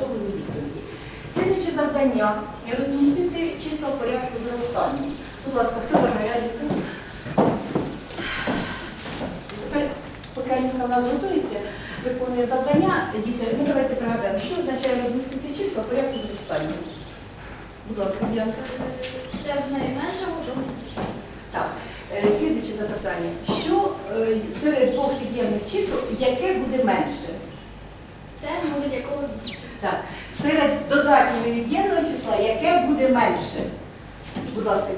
Повинні відповіді. Слідуюче завдання розмістити числа в порядку зростання. Будь ласка, хто? Тепер, поки Алінка у нас готується, виконує завдання, діти, ну давайте пригадаємо, що означає розмістити числа в порядку зростання. Будь ласка, Діанка. Все з найменшого до Так, е, слідуюче запитання. Що е, серед двох від'ємних чисел, яке буде менше? те, нуль якого Так, серед додатнього і від'ємного числа, яке буде менше? Будь ласка,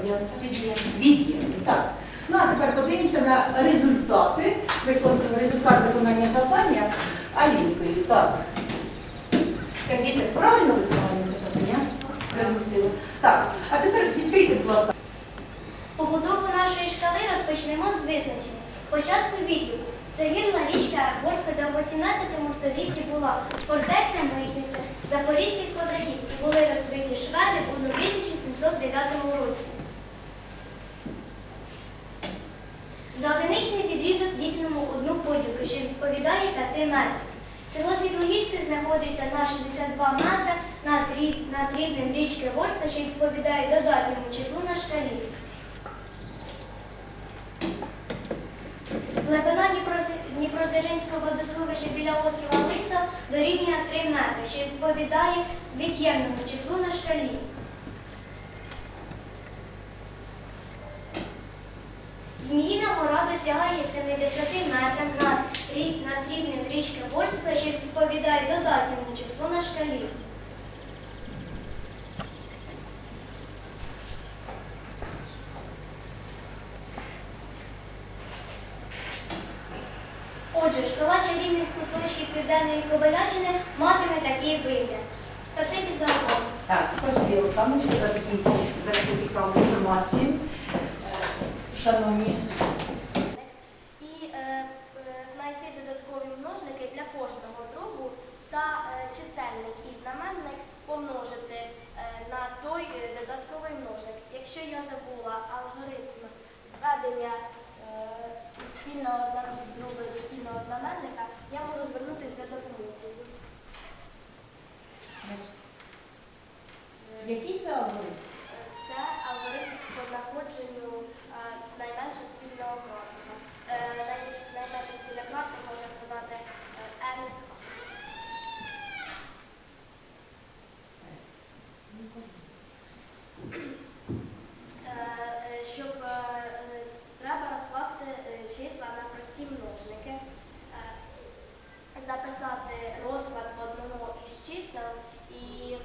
від'ємне. Від'ємне, так. Ну а тепер подивимося на результати, результат виконання завдання Алінкою. Так. Так, діти, правильно виконали завдання? Розмістили. Так, а тепер відкрийте, будь ласка. Побудову нашої шкали розпочнемо з визначення. Початку відліку. Це гірна річка Арборська, в 18 столітті була фортеця Митниця, запорізьких козаків і були розбиті шведи у 1709 році. За одиничний відрізок візьмемо одну поділку, що відповідає 5 метрів. Село Світлогірське знаходиться на 62 метри над, рів- над рівнем річки Ворска, що відповідає додатньому числу на шкалі. Глибина Дніпрози- Дніпродзержинського водосховища біля острова Лиса дорівнює 3 метри, що відповідає від'ємному числу на шкалі. Зміїна гора досягає 70 метрів над, над рівнем річки Ворська, що відповідає додатньому числу на шкалі. Отже, шкала чарівних куточків Південної Кобилячини матиме такий вигляд. Спасибі за увагу. Так, спасибі, Олександрович, за такі, за таку цікаву інформацію. Шановні і е, знайти додаткові множники для кожного дробу та е, чисельник і знаменник помножити е, на той е, додатковий множник. Якщо я забула алгоритм зведення е, спільного знаменника до спільного знаменника, я можу звернутися за допомогою. Який це алгоритм? Це алгоритм по знаходженню е, найменшого спільного кратника. Е, найменш- Найменший кратник можна сказати з Е, щоб треба розкласти числа на прості множники, е, записати розклад одного із чисел і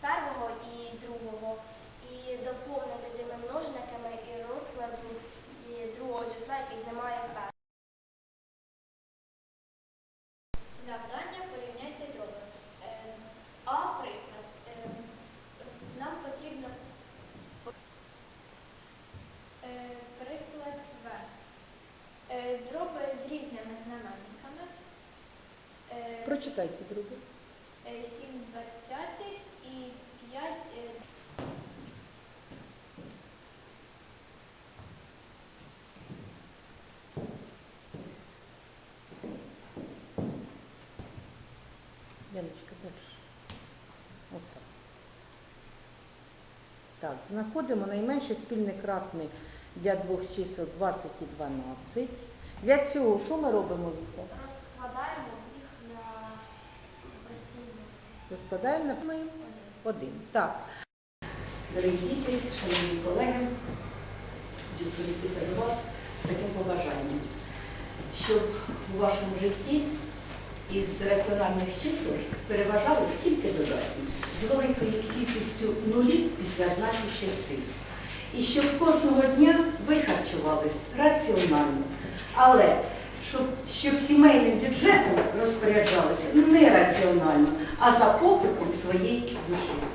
першого і другого, і доповнити тими множниками і розкладу і другого числа, яких немає в першому. Завдання порівняйте дроби. Е, А, приклад. Е, Нам потрібно е, приклад В. Е, Дроби з різними знаменниками. Е, Прочитай ці е, 7 двадцятих і 5 е, Яночка, далі. Отак. Так, знаходимо найменший спільний кратний для двох чисел 20 і 12. Для цього що ми робимо, Віка? Розкладаємо їх на прості множники. Розкладаємо на один. Так. Дорогі діти, шановні колеги, хочу звернутися до вас з таким побажанням, щоб у вашому житті із раціональних чисел переважали тільки додатні, з великою кількістю нулів після значущих цифр. І щоб кожного дня ви харчувались раціонально, але щоб, щоб сімейним бюджетом розпоряджалися не раціонально, а за покликом своєї душі.